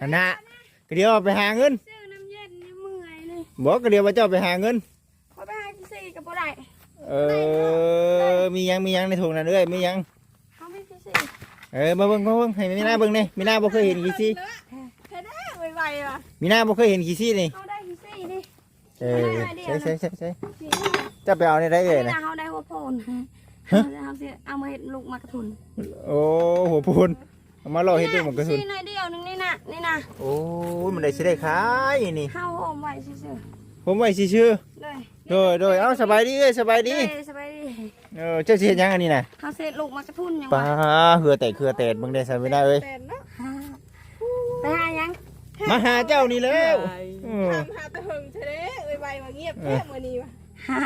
อันน่ะก็เดี๋ยวเอาไปหาเงินซื้อน้ำเย็นนี่เมื่อยเลยบอกก็เดี๋ยวว่าเจ้าไปหาเงินพอไปหาพี่สี่กับบ่ได้เออมีหยังมีหยังในถุงนั่นเอ้ยมีหยังเขาไม่พี่สี่เออมาเบิ่งมาเบิ่งให้มีหน้าเบิ่งนี่มีหน้าบ่เคยเห็นกี่ซี่เฮ็ดได้ไวๆว่ะมีหน้าบ่เคยเห็นกี่ซี่นี่เขาได้พี่สี่นี่เออใช่ใช่ใช่ใช่สี่จะไปเอาในได้อันเอ้ยนี้นะนะ เขาได้หัวโพนเขาสิเอามาเฮ็ดลูกมากระทุน โอ้โหพูน เอามาล่อเฮ็ดด้วยหมันกระสุนสี่หน่อยเดียวหนึงนี่น่ะนี่น่ะโอ้ยมันได้สิได้ขายนี่เข้าโฮมไว้ซื่อผมไว้ชื่อๆเลยๆโดยโดยเอ้าสบายดีเอ้ยสบายดีเอ้ยสบายดีเออเจ้าสิเฮ็ดหยังอันนี้น่ะเขาเสร็จลูกมากระทุนยังปลาเหือแต่เคือแต่เบิ่งได้ซะไม่ได้เอ้ยแต่เนาะไปหายังมาหาเจ้านี่แล้วเออทำหาตะหึงเฉยเอ้ยไวมาเงียบแค่มื้อนี้ว่ะหา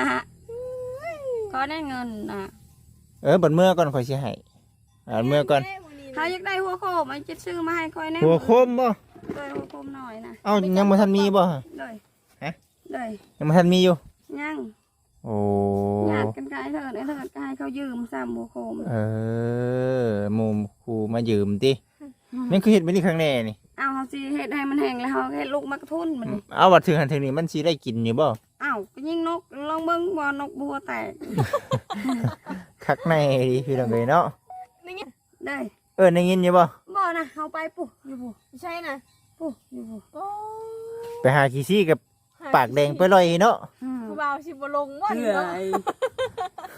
ก็ได้เงินน่ะเออบัดเมื่อก่อนข่อยสิให้อ่าเมื่อก่อนแค่มื้อนี้ เขาอยากได้หัวโคมมันจะซื้อมาให้ค่อยแน่หัวโคมบ่เลยหัวโคมหน่อยนะเอ้ายังบ่ทันมีบ่เลยฮะเลยยังบ่ทันมีอยู่ยังโอ้ญาติกันกายเถิดไอ้เถิดกายเขายืมซ้ำหัวโคมเออหมู่ครูมายืมติแม่นคือเฮ็ดไปนี่ครั้งแน่นี่เอาเขาสิเฮ็ดให้มันแห้งแล้วเขาเฮ็ดลูกมากระทุนมันนี่เอาว่าถึงหันถึงนี่มันสิได้กินอยู่บ่อ้าวก็ยิงนกลองเบิ่งบ่นกบัวแตกคักในดีพี่น้องเอ้ยเนาะนี่ไงได้ เออได้ยินอยู่บ่บ่นะเขาไปปุ๊อยู่ปุ๊ใช่น่ะปุ๊อยู่ปุ๊โอ้ไปหาขี้ซี่กับปากแดงไปลอยเนาะอืมผู้บ่าวสิบ่ลงว่าเนาะ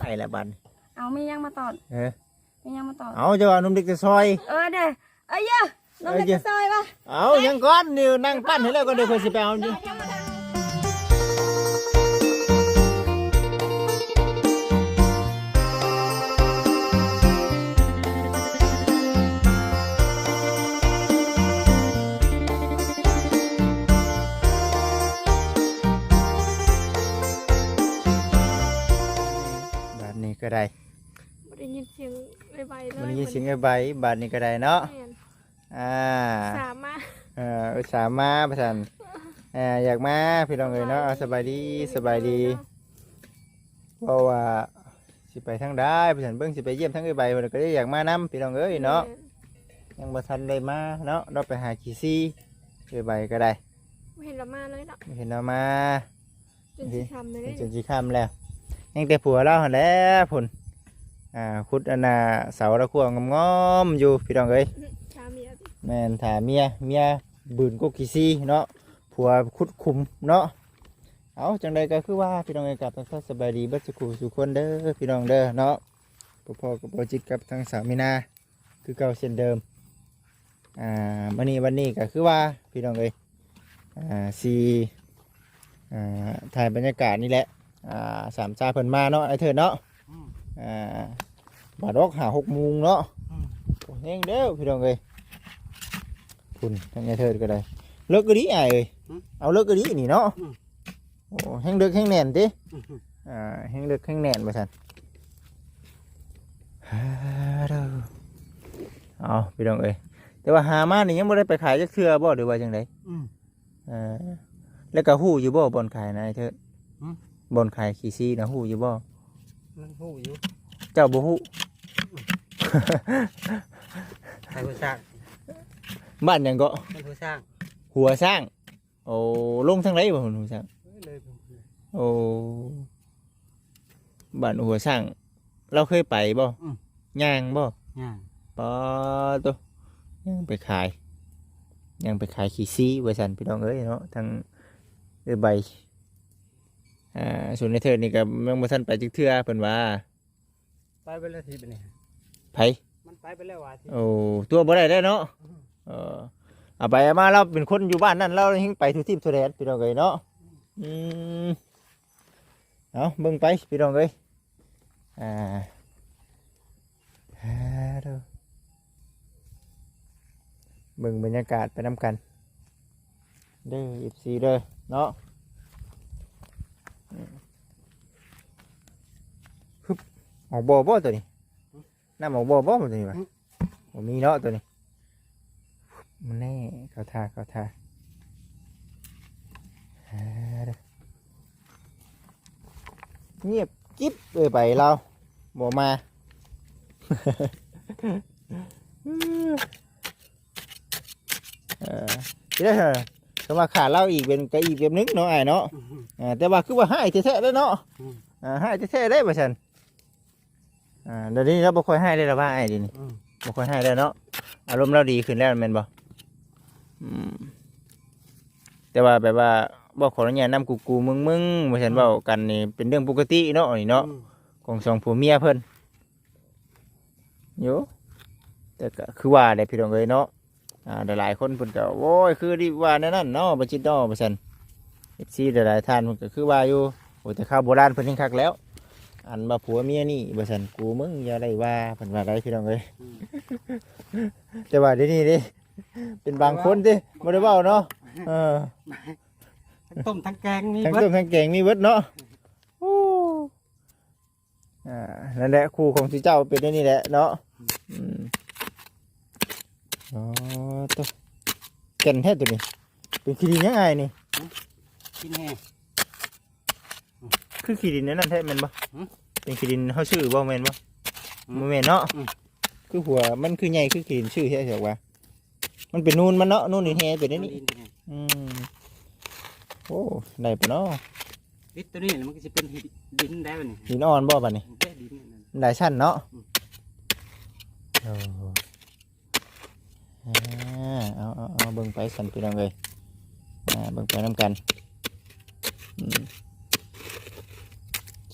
ไปละบัดเอามียังมาตอดเออมียังมาตอดเอาเจ้าว่าหนุ่มเด็กจะซอย เออเด้อเอ้ยเยอะน้องเอ้ยเด็กเยอะจะซอยป่ะเอายังก่อนนิวนั่งปั้นให้แล้วก็เดี๋ยวค่อยสิไปเอาอยู่ ก็ได้บ่ได้ยินเสียงไวๆเลยมันยินเสียงไอ้ใบบาทนี้ก็ได้เนาะแม่นอ่าสามารถเอ่ออุตส่าห์มาประสันเอ่ออยากมาพี่น้องเอ๋ยเนาะเอาสบายดีสบายดี เพราะว่าสิไปทางได้ประสันเบิ่งสิไปเยี่ยมทั้งไอ้ใบเพิ่นก็ได้อยากมานํพี่น้องเอ้ยเนาะ ยังบ่ทันได้มาเนาะเราไปหาขี้ซี่ไอ้ใบก็ได้บ่เห็นละมาเลยเนาะเห็นเรามาจนสิทำเลยจนสิค่ำแล้ว ยังแต่ผัวเราหั่นแหล้วพุ่นอ่าขุดอันน่ะเสาตะกั่วงอมๆอยู่พี่น้องเอ้ยชาเมียติแม่นถาเมียเมียบืนกุกขี้ซี่เนาะผัวคุดคุมเนาะเอาจังใดก็คือว่าพี่น้องเอ้ยกับทั้งสบายดีเบัดสุขุสุขคนเด้อพี่น้องเด้อเนาะพ่อๆกับพ่อจิตกับทางสาวมินาคือเก่าเช่นเดิม อ่าวันนี้วันนี้ก็คือว่าพี่น้องเอ้ยอ่าสีอ่าถ่ายบรรยากาศนี่แหละ อ่าสามชาเพิ่นมาเนาะไอ้เถิดเนาะอ่าบาดอกหาหกโมงเนาะโอ้ยแห้งเด้อพี่น้องเอ้ยคุณทั้งไงเธอก็ได้เลิกก็ดีไอ้เอ้ยเอาเลิกก็ดีนี่เนาะโอ้แห้งเลิกแห้งแน่นติ อ่าแห้งเลิกแห้งแน่นมาสันฮ่าเด้อเอาพี่น้องเอ้ยแต่ว่าหามานี่ยังไม่ได้ไปขายจักเทื่อบ่หรือว่าจังไดอืมอ่าแล้วก็หู้อยู่บ่บ่อนขายนะไอ้เธอหืม บ่อนขายขี้ซีนะหู้อยู่บ่มันหูอยู่เจ้าบ่ฮู้ ใครผู้สร้างบ้านหยังก็ใครผู้สร้างหัวสร้าง โอ้ลงทางไหนบ่หัวสร้าง เอ้ยเลยผมโอ้บ้านหัวช่าง เราเคยไปบ่ย่างบ่ย่างปอตัวย่างไปขายย่างไปขายขี้ซีไว้สันพี่น้องเอ้ยเนาะทางเรือใบ อ่าส่วนในเธอนี่ก็ยังบ่ทันไปจิกเทื่อเพิ่นว่าไปไปแล้วทีไปเนี่ยไผมันไปไปแล้วว่ะทีโอ้ตัวบ่ได้แล้วเนาะเออเอาไปเอามาเราเป็นคนอยู่บ้านนั่นเราหิงไปทุกที่ทุกแดนพี่น้องเอ้ยเนาะอืมเอาเบิ่งไปพี่น้องเอ้ยอ่าฮาเด้อเบิ่งบรรยากาศไปน้ำกัน เด้ออีซีเด้อเนาะอืมฮึบ ออกบ่อบ่ตัวนี้น้ำออกบ่อบ่ตัวนี้วะผมมีเนาะตัวนี้มันแน่เขาทาเขาทาหาเด้อเงียบกิ๊บเลยไปเราบอกมาเออที่ได้อก็มาขาดเหล้าอีกเป็นก็อีกแบบนึงเนาะไอ้ายเนาะอ่าแต่ว่าคือว่าให้แท้ๆได้อเนาะอ่าให้แท้ๆได้บ่ซั่น อ่าเดี๋ยวนี้เราบ่ค่อยให้ได้แล้วว่าไอ้ายเดินี่อืม บ่ค่อยให้แล้วเนาะอารมณ์เราดีขึ้นแล้วแม่นบ่อืมแต่ว่าแบบว่าบ่ขออนุญาตนำกูกูมึงมึงบ่ซั่นเว้ากันนี่เป็นเรื่องปกติเนาะนี่เนาะ อืมของสองผัวเมียเพิ่นอยู่แต่ก็คือว่าได้พี่น้องเอ้ยเนาะอ่าหลายๆคนเพิ่นก็โอ้ยคือดีว่าแนวนั่นเนาะบ่จิตเนาะบ่ซั่น FC หลายๆท่านเพิ่นก็คือว่าอยู่โอ้แต่ข้าวโบราณเพิ่นยังคักแล้ว อันว่าผัวเมียนี่บ่ซั่นกูมึงอย่าได้ว่าเพิ่นว่าได้พี่น้องเอ้ยอืมแต่ว่าเดี๋ยวนี้เด้เป็นบางคนเด้บ่ได้เว้าเนาะเออทั้งต้มทั้งแกงมีทั้งเบิดต้มทั้งแกงมีเบิดเนาะโอ้อ่านั่นแหละครูของสิเจ้าเป็นอย่างนี้แหละเนาะอืมอ๋อตัวแก่นแท้ตัวนี้เป็นขี้ดินยังไงนี่กินแห้ง คือขี้ดินนั่นแท้แม่นบ่หืม เป็นขี้ดินเฮาชื่อบ่แม่นบ่หืมบ่แม่นเนาะอืมคือหัวมันคือใหญ่คือขี้ดินชื่อแท้เสียว่ามันเป็นนูนมันเนาะนูนนี่แท้เป็นอันนี้ดินเป็นไงอืมโอ้ได้ปะเนาะดินตัวนี้มันก็จะเป็นดินได้ป่ะนี่ดินอ่อนบ่บัดนี้ แค่ดินนั่นมันหลายชั้นเนาะอืม โอ้อ่าเอาเอาเอาเบิ่งไปสันพี่น้องเลยอ่าเบิ่งไปน้ำกันอืม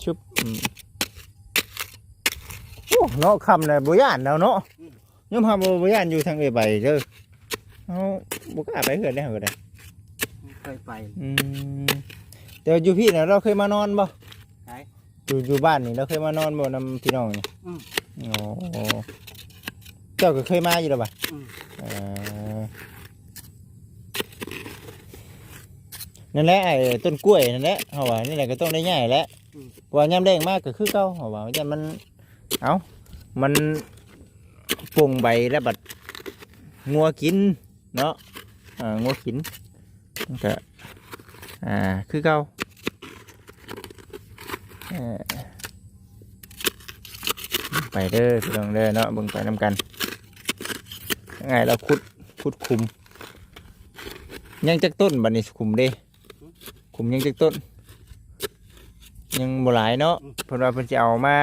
ชุบอืมโอ้เนาะคำเลยบุย่านแล้วเนาะยอมหาบ่บุย่านอยู่ทางเอใบเด้อเอาบุกล้าไปเหือนได้เหรอได้เคยไปอืมแต่ว่าอยู่พี่น่ะเราเคยมานอนบ่ไหนอยู่อยู่บ้านนี่เราเคยมานอนบ่นำพี่น้องนี่อืมโอ้เจ้าก็เคยมาอยู่แล้วบ่อืมเออนั่นแหละไอ้ต้นกล้วยนั่นแหละเขาว่านี่แหละก็ต้องได้ใหญ่แหล้วเพราะ ว่ายามแรงมากก็คือเก่าเขาว่าจะมันเอ้ามันปรุงใบแล้วบัดงัวกินเนาะอ่างัวกินก็อ่าคือเก่าไปเด้อพี่น้องเด้อเนาะเบิ่งไปนำกันยังไงเราขุดขุดคุม ยังจักต้นบัดนี้คุมเด้คุมยังจักต้น ยังบ่หลายเนาะเพิ่นว่าเพิ่นจะเอามา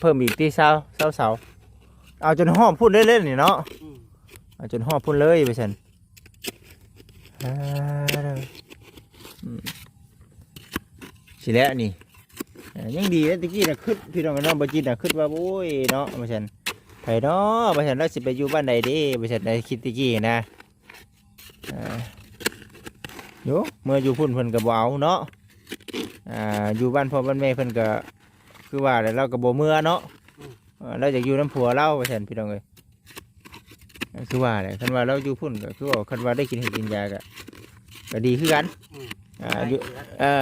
เพิ่มอีกที่เสาเสาเสาเอาจนหอมพุ่นเล่นๆนี่เนาะอืมเอาจนหอมพุ่นเลยไปซั่นอ่าเด้ออืมสิแล้วนี่เอ่อยังดีนะตะกี้น่ะคิดพี่น้องกันเนาะบ่จิตน่ะคิดว่าโอ้ยเนาะว่าซั่นไผเนาะบ่ฉันเราสิไปอยู่บ้านใดเด้บ่ฉันได้คิดตะกี้นะอ่าโยเมื่ออยู่พุ่นเพิ่นก็บ่เอาเนาะ อ่าอยู่บ้านพ่อบ้านแม่เพิ่นก็คือว่าแล้วเราก็บ่เมื่อเนาะเออเราอยากอยู่น้ำผัวเราบ่ฉันพี่น้องเอ้ยคือว่าแหละคันว่าเราอยู่พุ่นก็คือว่าคันว่าได้กินเห็ดกินยาก็ก็ดีคือกันอืมอ่าอยู่อ่า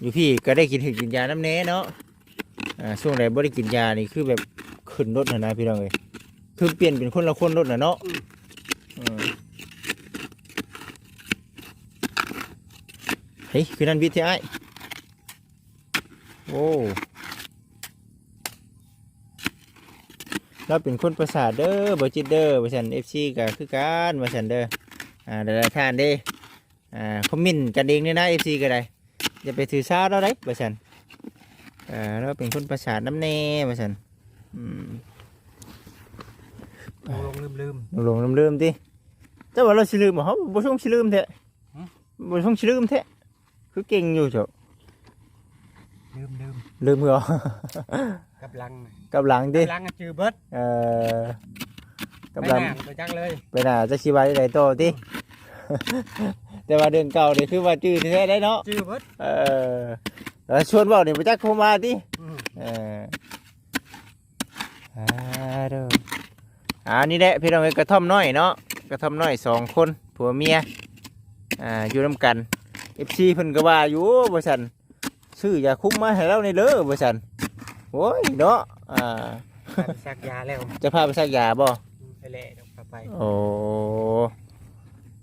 อยู่พี่ก็ได้กินเห็ดกินยาน้ำแน่เนาะอ่าช่วงไหนบ่ได้กินยานี่คือแบบขึ้นรถนะนะพี่น้องเอ้ยคือเปลี่ยนเป็นคนละคนรถนะเนาะอืมเฮ้ยคือนั่นวิทย์ที่ไอ้าย โอ้เราเป็นคนประสาทเด้อบจิตเด้อบริษัทเอฟซีก็คือการบริษัทเด้ออ่าเดี๋ยวท่านเด้อ่าคอมเมินต์กันเองเนี่ยนะเอฟซีก็ได้อย่าไปถือสาเราได้บริษัทอ่าเราเป็นคนประสาทน้ำแน่บริษัทอืมลงลืมลืมลงลืมลืมๆติเจ้าว่าเราสิลืมบ่เฮาบ่ช่องสิลืมแท้หืมบ่ช่องสิลืมแท้คือเก่งอยู่เจ้า ลืมลืมลืมเหรอ กับลังน่ะกับหลังติลังอะจือเบิดเอ่อกับไม่หลังน่าตัวจังเลยไปน่าจะสิว่าได้โตติ แต่ว่าเดือนเก่านี่คือว่าจื้อแท้ๆได้เนาะจือเบิดเออแล้วชวนเว้านี่บ่จักโทรมาติอืมเอออ่าเด้ออ่านี่แหละพี่น้องเอ้ยกระท่อมน้อยเนาะกระท่อมน้อยสองคนผัวเมียอ่าอยู่นํกัน FC เพิ่นก็ว่าอยู่บ่ซั่น ซื้อยาคุมมาให้เราในเด้อบ่ซั่นโอ้ยเนาะอ่าไปซักยาแล้วจะพาไปซักยาบ่ไปแหละเดี๋ยวพาไปโอ้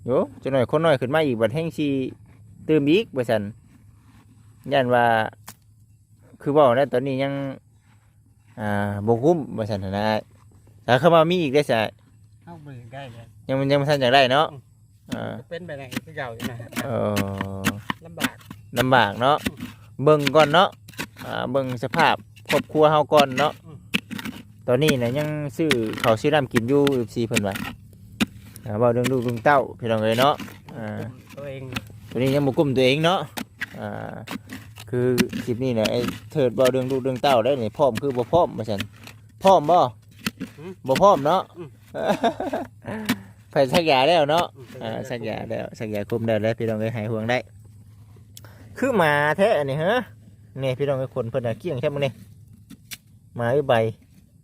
โยจะหน่อยคนน้อยขึ้นมาอีกบัดแห่งสิตื่มอีกบ่ซั่นย่านว่า คือเว้านะตอนนี้ยัง อ่าบ่คุ้มบ่ซั่นหั้นนะถ้าเข้ามามีอีกได้ซะเข้ามือได้เลยยังมันยังบ่ทันอยากได้เนาะอืมอ่าเป็นไปไหนคือเก่าอยู่นะเออลำบากลำบากเนาะ เบิ่งก่อนเนาะอ่าเบิ่งสภาพครอบครัวเฮาก่อนเนาะตอนนี้น่ะยังซื้อข้าวซื้อน้ำกินอยู่14เพิ่นว่าอ่าเว้าเรื่องลูกเรื่องเต้าพี่น้องเอ้ยเนาะอ่า ตัวเองตัวนี้ยังบ่กลุ้มตัวเองเนาะ อ่า คือคลิปนี้เนี่ยไอ้เถิดเว้าเรื่องลูกเรื่องเต้าได้นี่พร้อมคือบ่พร้อมว่าซั่นพร้อมบ่บ่พร้อมเนาะไปสักยาแล้วเนาะ อ่าสักยาแล้วสักยาคุมได้แล้วพี่น้องเอ้ยหายห่วงได้ คือหมาแท้อันนี้ฮะนี่พี่น้องเอ้ยคนเพิ่นน่ะเกี้ยงใช่มั้ยนี่หมาไอ้ใบ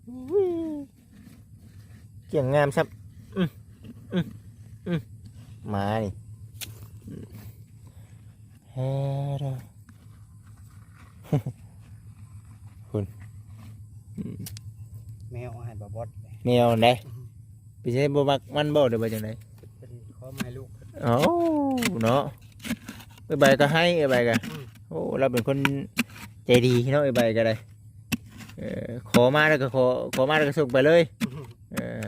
อุ้ยเกี้ยงงามซับอืมอืมอืมหมานี่อืมเฮ้ยเด้อคุณอืมแมวให้บาบอสแมวไหนไปใช้บ่มักมันบ่เด้อบ่จังไดเป็นข้อไม้ลูกโอ้เนาะ ไอ้ใบก็ให้ไอ้ใบก็โอ้เราเป็นคนใจดีเนาะไอ้ใบก็ได้เออขอมาแล้วก็ขอขอมาแล้วก็ส่งไปเลยเออ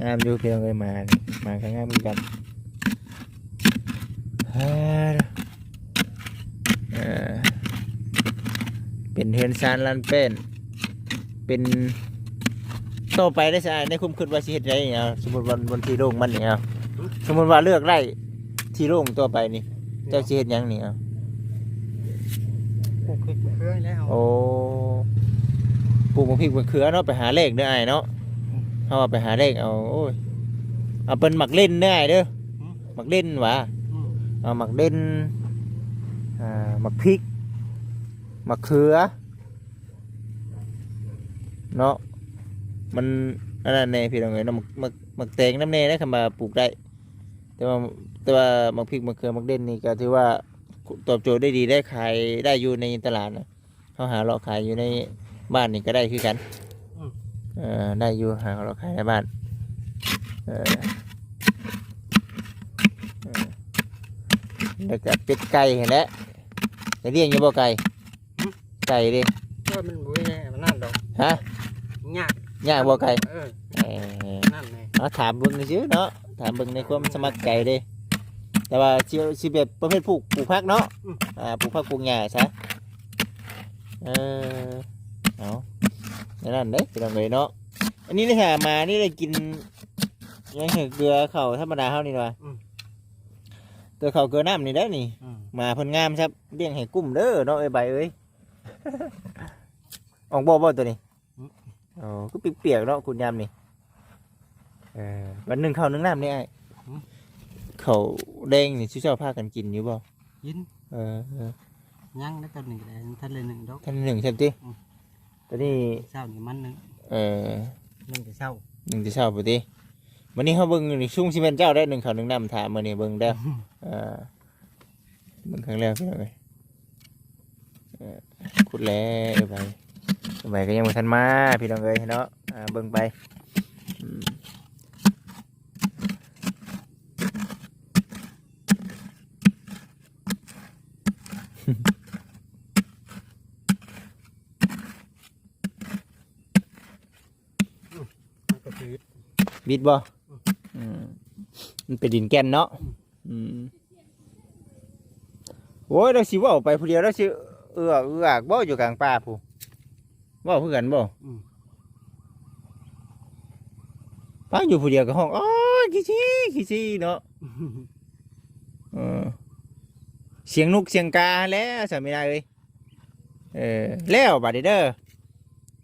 งามอยู่เพียงเลยมานี่มาก็งามเหมือกันเฮ้ยเออเป็นเฮือนซานลันเป็นเป็นต่อไปได้สะในคุ้มขึ้นว่าสิเฮ็ดไรเนี่ยสมมติวันวันที่โล่งมันเนี่ยสมมติว่าเลือกไร่ที่โล่งตัวไปนี่ เจ้าสิเฮ็ดหยังนี่เอาปลูกคือเครื่องแล้วโอ้ปลูกมะพริกมะเขือเนาะไปหาเลขเด้อไอ้ายเนาะเฮาว่าไปหาเลขเอาโอ้ยเอาเป็นหมักเล่นเด้อไอ้ายเด้อหมักเล่นหวะเอาหมักเล่นอ่าหมักพริกมะเขือเนาะมันอันนั้นแน่พี่น้องเอ้ยเนาะหมักหมักหมักแตงน้ำแน่ได้คำว่าปลูกได้ แต่ว่าแต่ว่าหมักพริกมะเขือหมักเด่นนี่ก็ถือว่าตอบโจทย์ได้ดีได้ขายได้อยู่ในตลาดนะเขาหาเราขายอยู่ในบ้านนี่ก็ได้คือกันเออได้อยู่หาเราขายในบ้านเออเออแล้วก็เป็ดไก่เห็นแล้วจะเลี้ยงอยู่บ่ไก่ไก่ดิก็มันบุ้ยไงมันนั่นดอกฮะยากย่างบ่ไก่เออเออนั่นไงเอาถามเบิ่งซื่อๆเนาะ ถามเบิ่งในความสมัครใจเด้ แต่ว่าสิสิแบบประเภทปลูกปลูกผักเนาะอ่าปลูกผักปลูกหญ้าซะเออเอาอย่างนั้นเด้พี่น้องเอ้ยเนาะอันนี้ได้หามานี่ได้กินยังเห็นเกลือข้าวธรรมดาเฮานี่ว่ะเกลือข้าวเกลือน้ำนี่ได้อนี่อืมมาเพิ่นงามครับเลี้ยงให้กุ้มเด้อเนาะไอ้ใบเอ้ยออกบ่บ่ตัวนี้อ๋อก็เปียกๆเนาะคุณยามนี่ เออวันหนึ่งข้าวหนึ่งน้ำนี่ไอ้ข้าวแดงนี่ชื่อเจ้าพากันกินอยู่บ่ยินเออเออยังได้ตัวหนึ่งเลยท่านเลยหนึ่งดอก ท่านหนึ่งใช่ไหมตัวนี้เช้านี่มันหนึ่งเออหนึ่งจะเช้าหนึ่งจะเช่าปติวันนี้เขาเบิ่งนี่ชุ่มซีเมนต์เจ้าได้หนึ่งข้าวหนึ่งน้ำถามมาเนี่ยเบิ่งได้อเออเบิ่งครั้งแรกพี่น้องเอ้ยเออขุดแล้วไปไปก็ยังบ่ทันมาพี่น้องเอ้ยเนาะอ่าเบิ่งไปอืม มันก็คือ บิดบ่อืมมันเป็นดินแก่นเนาะอืมโอ้ยเราสิเว่าไปผู้เดียวเราสิเอือกเอือกบ่อยู่กลางป่าผู้เว่าเพื่อกันบ่ป้าอยู่ผู้เดียวกับห้องอ๋อขี้ชี้ขี้ชี้เนาะเออเสียงนกเสียงกาแล้วสามีนายเอ้ยเออแล้วบัดนี้เด้อ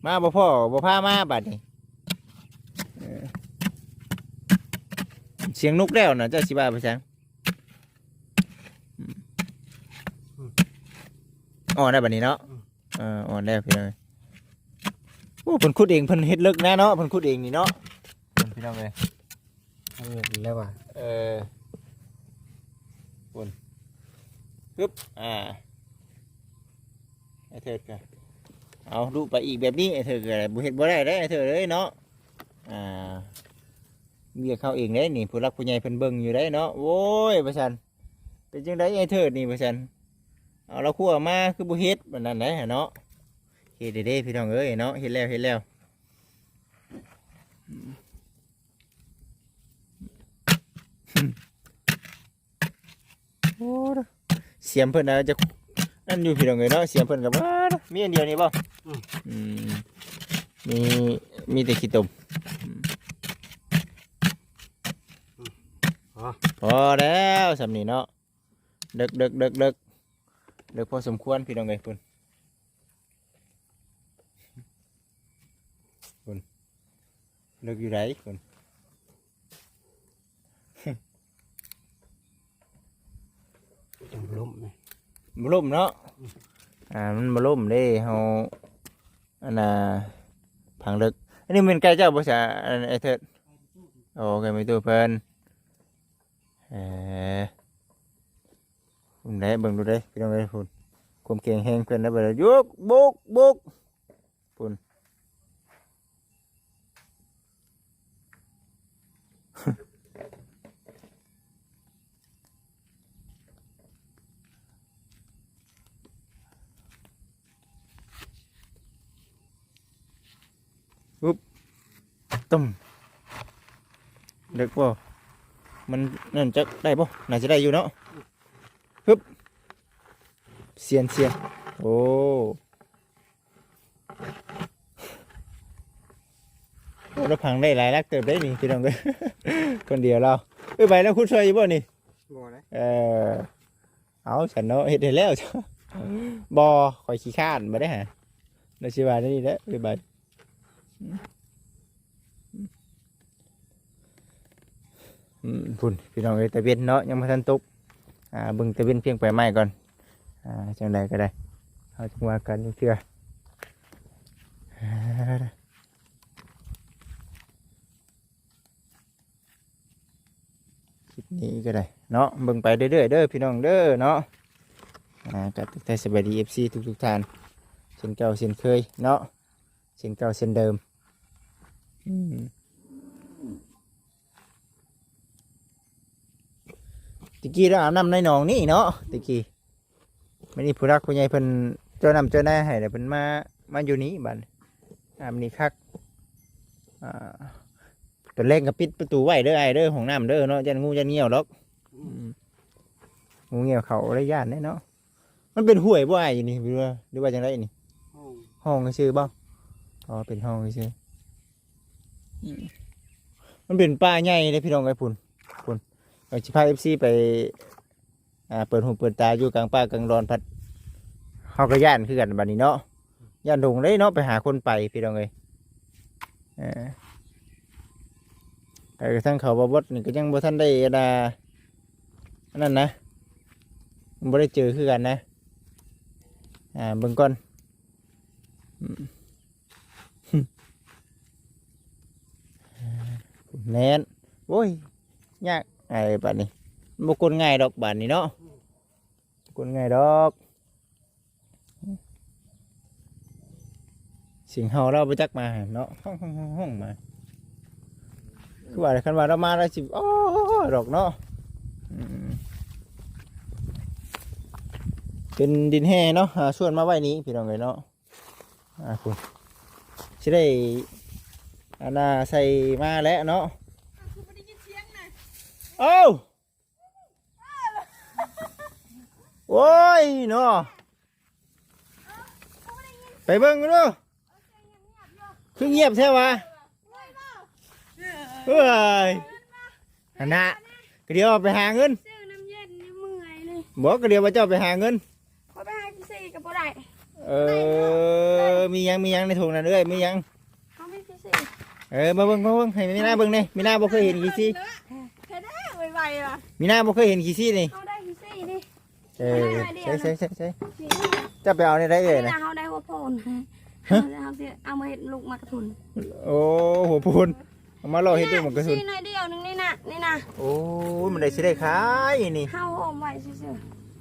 มาบ่พ่อบ่พามาบัดนี้ เสียงนกแล้วนะเจ้าสิบ้าไปจังอืมอ่อนได้แบบนี้เนาะเอออ่อนได้พี่น้องเอ้ยโอ้เพิ่นขุดเองเพิ่นเฮ็ดเลิกนะเนาะเพิ่นขุดเองนี่เนาะเพิ่นพี่น้องเลยเออแล้วว่ะเออปุ่นปึ๊บอ่าไอ้เถิดกันเอาดูไปอีกแบบนี้ไอ้เถิดก็บ่เฮ็ดบ่ได้เด้อไอ้เถิดเอ้ยเนาะอ่า เรียกเขาเองได้นี่ผู้รักผู้ใหญ่เพิ่นเบิ่งอยู่ได้เนาะโว้ยประชันเป็นจังไดไอ้เถิดนี่ประชันเอาเราคั่วมาคือบ่เฮ็ดแบบนั้นได้เนาะเฮ็ดได้เด้พี่น้องเอ้ยเนาะเฮ็ดแล้วเฮ็ดแล้วอ้เสียมเพิ่นน่ะจะนั่นอยู่พี่น้องเอ้ยเนาะเสียมเพิ่นก็บ่มีอันเดียวนี่บ่อืมมีมีแต่ขี้ตม พอแล้วสำนี้เนาะเดึกเดึกเดึกเดึกเดึกพอสมควรพี่น้องเอ้ยเพิ่นเพิ่นเดึกอยู่ไหนเพิ่นจังล้มไหมบล่มเนาะ อ่า มันบล่มเด้เฮาอันน่ะผังเลิกอันนี้มันใกล้เจ้าบ่ซะอันไอ้เถิดโอ้ไกลไม่ตัวเพิ่นเออคุณได้เบิ่งดูได้พี่น้องเอ้ยพุ่นความเก่งแฮงเพิ่นแล้วเบิดยกบุกบุกพุ่นตุ่มเด็กบ่ มันนั่นจะได้บ่น่าจะได้อยู่เนาะฮึบเสียนเสียนโอ้โอ้เราพังได้หลายลักเติบได้นี่พี่น้องเอ้ยคนเดียวเราเอ้ยไปแล้วคุณช่วยอยู่บ่นี่บ่ได้เออเอาฉันเนาะเฮ็ดได้แล้วจ้ะบ่ข่อยขี้ข้านบ่ได้ฮะเราสิว่าได้นี่แหละบ๊ายบาย อืม พุ่นพี่น้องเอ้ยตะเวนเนาะยังไม่ทันตกอ่าบิ่งตะเวนเพียงไปไม้ก่อนอ่าจังใดก็ได้เอาจังว่ากันเถื่อคลิปนี้ก็ได้เนาะเบิ่งไปเรื่อยๆเด้อพี่น้องเด้อเนาะอ่าก็ทักทายสวัสดีเอฟซีทุกๆท่านเช่นเก่าเช่นเคยเนาะเช่นเก่าเช่นเดิมอืม ตะกี้เราอาบน้ำในหนองนี่เนาะตะกี้ไม่นี่ผู้รักผู้ใหญ่เพิ่นเจ้านำเจ้าหน้าให้แต่เพิ่นมามาอยู่นี้บัดอาบนี่คักอ่าตอนแรกก็ปิดประตูไว้เด้อไอ้เด้อของน้ำเด้อเนาะยันงูยันเงี้ยวหรอกอืมงูเงี้ยวเขาได้ย่านแน่เนาะมันเป็นห้วยบ่ไอ้อยู่นี่หรือว่าหรือว่าจังไรนี่ห้องห้องก็ชื่อบ่อ๋อเป็นห้องก็ชื่ออืมมันเป็นป่าใหญ่เลยพี่น้องไอ้พุ่นพุ่น เราจะพาเอฟซีไปเปิดหูเปิดตาอยู่กลางป่ากลางดอนพัดเฮาก็ย่านคือกันบัดนี้เนาะย่านดงเลยเนาะไปหาคนไปพี่น้องเอ้ยแต่ทั้งเขาบ่บดนี่ก็ยังบ่ทันได้อันน่ะนนั้นนะมันบ่ได้เจอคือกันนะ อ่าเบิ่งก่อนแน่นโอ้ยยาก ไอ้บัดนี้มันบ่กลง่ายดอกบัดนี้เนาะบ่กลง่ายดอก สิ่งเฮาเราไปจักมาเนาะห้องห้องห้องห้องมาคือว่าคันว่าเรามาเราสิอ๋อดอกเนาะเป็นดินแห่เนาะส่วนมาไว้นี้พี่น้องเลยเนาะอ่าคุณสิได้อันน่ะใส่มาแล้วเนาะ เอ้าโอ้ยเนาะไปเบิ่งกันดูคือเงียบใช่ปะเฮ้ยอันน่ะก็เดี๋ยวไปหาเงินซื้อน้ำเย็นนี่เมื่อยเลยบอกก็เดี๋ยวว่าเจ้าไปหาเงินขอไปหาพี่ซีกับบ่ได้เออมียังมียังในถุงนั่นเอ้ยมียังเขาไม่พี่ซีเออมาเบิ่งมาเบิ่งให้มีหน้าเบิ่งนี่มีหน้าบ่เคยเห็นกี่ซี่เฮ็ด ได้ไวๆล่ะมีหน้าบ่เคยเห็นกี่ซี่นี่เขาได้พี่ซีนี่เออใช่ใช่ใช่ใช่นี่จะไปเอาในได้เอ่ยนี่นะนะเขาได้หัวโพนฮะเขาสิเอามาเห็ดลูกมากระทุนโอ้หัวปูนเอามาล่อเฮ็ดด้วยหมันกระสุนซีหน่อยเดียวหนึงนี่นะนี่นะโอ้ยมันได้สิได้ขายนี่ เข้าหอมไว้ซื่อ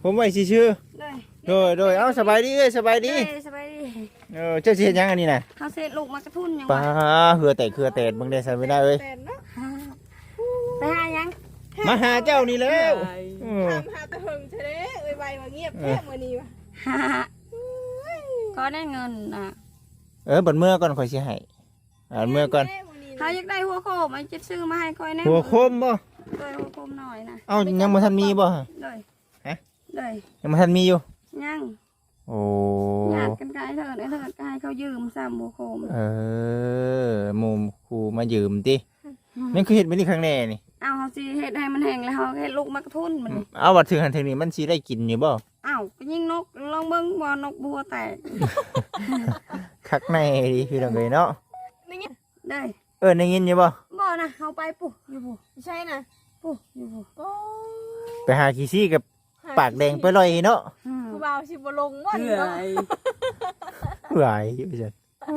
ผมไว้สิชื่อๆเลยโดยโดยเอ้าสบายดีเอ้ยสบายดีเอ้ยสบายดีเออเจ้าสิเฮ็ดหยังอันนี้น่ะเขาเสร็จลูกมากระทุนยังปลาวะเหือแต่เคือแต่เบิ่งได้ใส่ไม่ได้เอ้ยแต่เนาะไปหายัง มาหาเจ้านี่แล้วเออทำหาแตะหึงเฉยไวๆว่าเงียบแท้มื้อนี้ว่ะหาก็ได้เงินอะเออบัดเมื่อก่อนข่อยสิให้อ่าเมื่อก่อนแท้มื้นี้เขาอยากได้หัวโคมไอ้จะซื้อมาให้คอยแน่หัวโคมบ่เลยหัวโคมหน่อยนะเอ้ายังบ่ทันมีบ่ฮะเลยเลยยังบ่ทันมีอยู่ ยังโอ้ญาติกันไกลเถิดไอ้เถิดก็ให้เขายืมซ้ำบ่โคมเออหมู่ครูมายืมติมันคือเฮ็ดไปนี่ครั้งแน่นี่ เอาเขาสิเฮ็ดให้มันแห้งแล้วเขาเฮ็ดลูกมากระทุนมันนี่เอาบัดถึงหันถึงนี่มันสิได้กินอยู่บ่อ้าวก็ยิงนกลองเบิ่งบ่นกบัวแตกคักในดีพี่น้องเอ้ยเนาะได้เออได้ยินอยู่บ่บ่นะเฮาไปปุ๊อยู่ปุ๊ใช่น่ะปุ๊อยู่ปุ๊โอ้ไปหาขี้ซี่กับปากแดงไปลอยเนาะอืมผู้บ่าวสิบ่ลงบ่เพื่นี่อเนาะไอ้หลายอยู่จังโอ้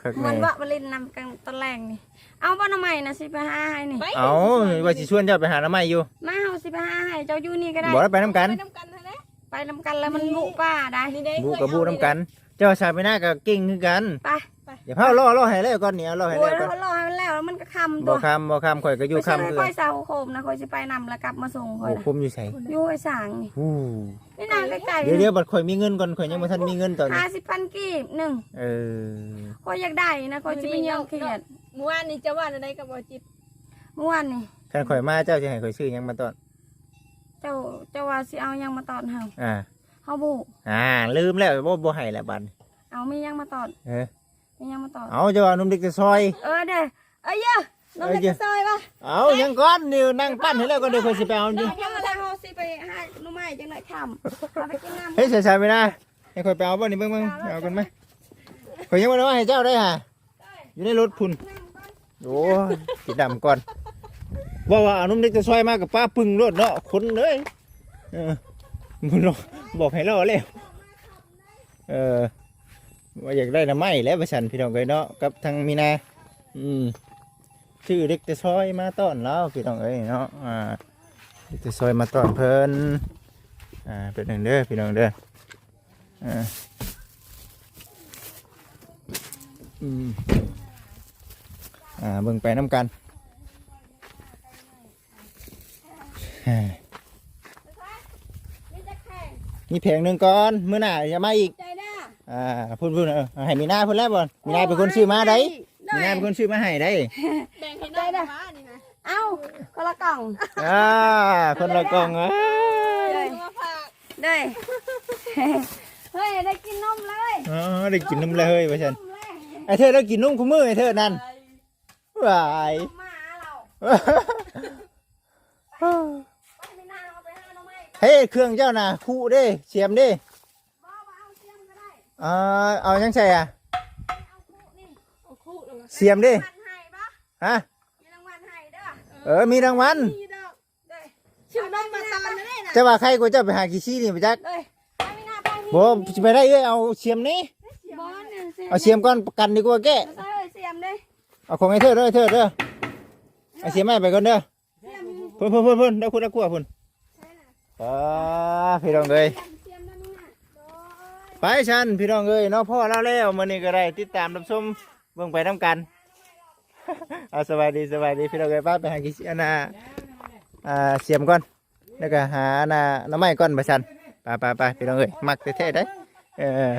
คักมัแน่นว่ามาเล่นนำกันตอนแรกนี่ เอาบ่หน่อไม้นะสิไปหาให้นี่ไปเอาว่าสิชวนเจ้าไปหาน้ำไม้อยู่มาเฮาสิไปหาให้เจ้าอยู่นี่ก็ได้ บ่ได้ไปน้ำกัน ไปนำกันเถอะนะไปนำกันแล้วมันบุป้าได้ นี่ได้บูกับบูน้ำกัน เจ้าชายไปหน้ากับเก่งคือกันไป อย่าเผาล่อล่อให้แล้วก่อนเนี่ยล่อให้โอ้แล้ยวก่อนเขารอให้มันแล้วแล้วมันก็คำตับ่วคำบ่คำข่อยก็อยู่ไม่ใช่คำคือค่อยเสาโคมนะค่อยสิไปนำแล้วกลับมาส่งค่อโอ้ยนะคุมอยู่ใส่อยู่ไอ้สางนี่ฮู้นี่นางใกล้ๆเดี๋ยวเดี๋ยวบัดข่อยมีเงินก่อนข่อยยังบ่ทันมีเงินตอนนี้ ห้าสิบพันกีบหนึ่งเออ ค่อยอยากได้นะค่อยจะไปเยี่ยมเขียด เมื่อวานนี่จะว่าอะไรกับบ่จิตเมื่อวานนี่คันข่อยมาเจ้าจะให้ข่อยซื้อหยังมาตอนเจ้าเจ้าว่าสิเอายังมาตอนเฮาอ่า เฮาบุอ่า ลืมแล้วบ่บ่ให้แล้วบัดนี้เอามียังมาตอนเออมียังมาตอนเอาเจ้าว่าหนุ่มเด็กจะซอย เออเด้อเอ้ยเยอะน้องเอ้ยเด็กเยอะจะซอยปะเอายังก่อนนิวนั่งปั้นให้แล้วก็เดี๋ยวข่อยสิไปเอาอยู่เดี๋ยวมาทางเฮาสิไปหาหนุ่มไม้จังไหนค่ำเอาไปกินน้ำเฮ้ยชายๆไปนะให้ข่อยไปเอาบ่นี่เบิ่งเบิ่งเอากันไหมข่อยยังบ่ได้ว่าให้เจ้าได้ห่าอยู่ในรถพุ่น โอ้ยสีดำก่อนว่าว่าเอานุ่มเด็กจะซอยมากับป้าปึงรถเนาะคนเลยเออมึงบอกให้รอแล้วเออว่าอยากได้น้ำไม้แล้วประชันพี่น้องเลยเนาะกับทางมีนาอืมชื่อเด็กจะซอยมาต้อนแล้วพี่น้องเอ้ยเนาะอ่าเด็กจะซอยมาต้อนเพิ่นอ่าเป็นหนึ่งเด้อพี่น้องเด้ออ่าอืม อ่าเบิ่งไปน้ำกันเฮ้ยนี่จะแข่งมีแผงหนึ่งก่อนมื้อหน้าจะมาอีกใจด้าอ่าพูดพูดเออเอาให้มีหน้าพูดแล้วบ่มีหน้าเป็นคนซื้อมาได้มีหน้าเป็นคนซื้อมาให้ได้แบ่งให้น้องมาว่านี่นะเอ้าคนละกล่องอ่าคนละกล่องเอ้ยเลยมาฝากเด้ยเฮ้ยได้กินนมเลยอ๋อได้กินนมเลยเฮ้ยว่าฉันนมเลยไอ้เธอได้กินนมคู่มือไอ้เธอนั่น วายนมหมาเราไปไม่นานเอาไปหาหน่อไม้เฮ้ยเครื่องเจ้าน่ะคู่เด้เสียมเด้บ่บ่เอาเสียมก็ได้อ่าเอายังใส่อะเอาคู่นี่เอาคู่เลยเสียมเด้รางวัลให้ปะฮะมีรางวัลให้เด้อเออมีรางวัลนี่ดอกเด้ยชื่อน้องมาตอนนั่นเองนะจะว่าใครกูจะไปหากี่ซี่นี่ไปจักเด้ยไปไม่น่าไปนี่บ่สิไปได้เอ้ยเอาเสียมนี้บอลเนี่ยเสียมเอาเสียมก่อนประกันดีกว่าแก เอาของไอ้เธอเด้อเธอเด้อเอาเสียมให้ไปก่อนเด้อพิ่นพิ่นพิ่นพิ่นเด้คุณตะกั่วพิ่นอ่าพี่น้องเอ้ยไปชันพี่น้องเอ้ยเนาะพ่อเล่าแล้วมื้อนี้ก็ได้ติดตามรับชมเบิ่งไปนํกันเอาสบายดีสบายดีพี่น้องเอ้ยป้าไปหากี่อันน่ะอ่าเสียมก่อนแล้วก็หานน่ะน้ำไม้ก่อนไปชันไปไปไปพี่น้องเอ้ยมักแท้ๆได้เออ